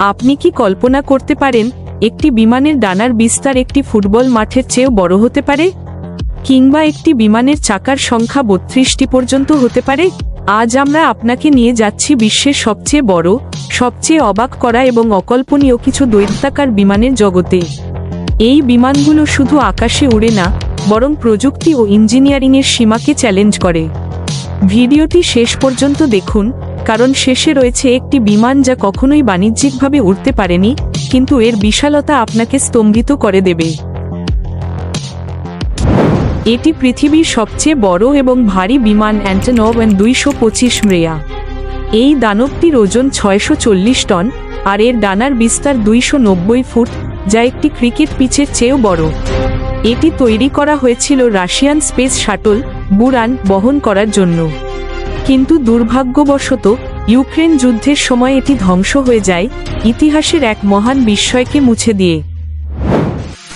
আপনি কি কল্পনা করতে পারেন, একটি বিমানের ডানার বিস্তার একটি ফুটবল মাঠের চেয়েও বড় হতে পারে? কিংবা একটি বিমানের চাকার সংখ্যা বত্রিশটি পর্যন্ত হতে পারে? আজ আমরা আপনাকে নিয়ে যাচ্ছি বিশ্বের সবচেয়ে বড়, সবচেয়ে অবাক করা এবং অকল্পনীয় কিছু দৈত্যাকার বিমানের জগতে। এই বিমানগুলো শুধু আকাশে উড়ে না, বরং প্রযুক্তি ও ইঞ্জিনিয়ারিংয়ের সীমাকে চ্যালেঞ্জ করে। ভিডিওটি শেষ পর্যন্ত দেখুন কারণ শেষে রয়েছে একটি বিমান যা কখনোই বাণিজ্যিকভাবে উঠতে পারেনি, কিন্তু এর বিশালতা আপনাকে স্তম্ভিত করে দেবে। এটি পৃথিবীর সবচেয়ে বড় এবং ভারী বিমান অ্যান্টনভ দুইশো পঁচিশ মৃয়া এই দানবটির ওজন ছয়শো চল্লিশ টন, আর এর ডানার বিস্তার দুইশো নব্বই ফুট, যা একটি ক্রিকেট পিচের চেয়েও বড়। এটি তৈরি করা হয়েছিল রাশিয়ান স্পেস শাটল বুরান বহন করার জন্য। কিন্তু দুর্ভাগ্যবশত, ইউক্রেন যুদ্ধের সময় এটি ধ্বংস হয়ে যায়, ইতিহাসের এক মহান বিস্ময়কে মুছে দিয়ে।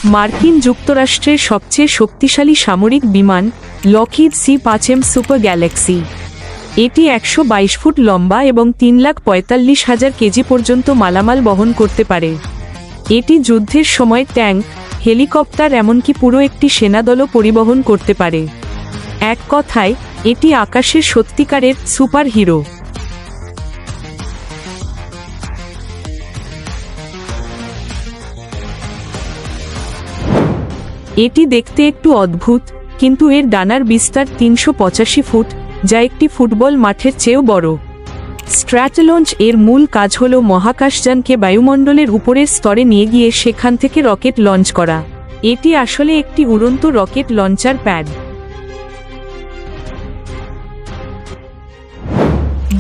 মার্কিন যুক্তরাষ্ট্রের সবচেয়ে শক্তিশালী সামরিক বিমান লকিড সি পাঁচেম সুপার গ্যালাক্সি। এটি একশো বাইশ ফুট লম্বা এবং তিন লাখ পঁয়তাল্লিশ হাজার কেজি পর্যন্ত মালামাল বহন করতে পারে। এটি যুদ্ধের সময় ট্যাঙ্ক, হেলিকপ্টার এমনকি পুরো একটি সেনাদলও পরিবহন করতে পারে। এক কথায় এটি আকাশের সত্যিকারের সুপার হিরো এটি দেখতে একটু অদ্ভুত, কিন্তু এর ডানার বিস্তার তিনশো পঁচাশি ফুট, যা একটি ফুটবল মাঠের চেয়েও বড়। স্ট্র্যাটলঞ্চ এর মূল কাজ হল মহাকাশযানকে বায়ুমণ্ডলের উপরের স্তরে নিয়ে গিয়ে সেখান থেকে রকেট লঞ্চ করা। এটি আসলে একটি উড়ন্ত রকেট লঞ্চার প্যাড।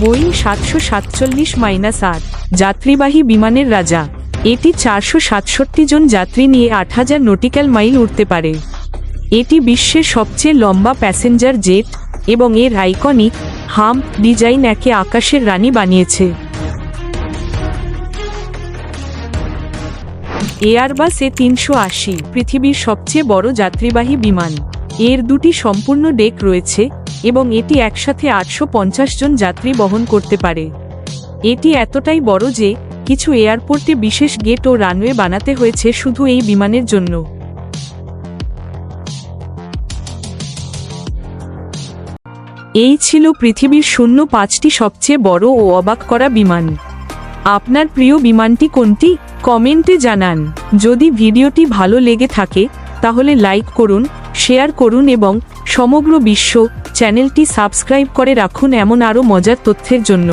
বোয়িং সাতশো সাতচল্লিশ মাইনাস আট, যাত্রীবাহী বিমানের রাজা। এটি চারশো সাতষট্টি জন যাত্রী নিয়ে আট হাজার নটিক্যাল মাইল উঠতে পারে। এটি বিশ্বের সবচেয়ে লম্বা প্যাসেঞ্জার জেট এবং এর আইকনিক হাম ডিজাইন একে আকাশের রানী বানিয়েছে। এয়ারবাস এ তিনশো আশি, পৃথিবীর সবচেয়ে বড় যাত্রীবাহী বিমান। এর দুটি সম্পূর্ণ ডেক রয়েছে এবং এটি একসাথে আটশো পঞ্চাশ জন যাত্রী বহন করতে পারে। এটি এতটাই বড় যে, কিছু এয়ারপোর্টে বিশেষ গেট ও রানওয়ে বানাতে হয়েছে শুধু এই বিমানের জন্য। এই ছিল পৃথিবীর শূন্য পাঁচটি সবচেয়ে বড় ও অবাক করা বিমান। আপনার প্রিয় বিমানটি কোনটি? কমেন্টে জানান। যদি ভিডিওটি ভালো লেগে থাকে, তাহলে লাইক করুন শেয়ার করুন এবং সমগ্র বিশ্ব চ্যানেলটি সাবস্ক্রাইব করে রাখুন এমন আরও মজার তথ্যের জন্য।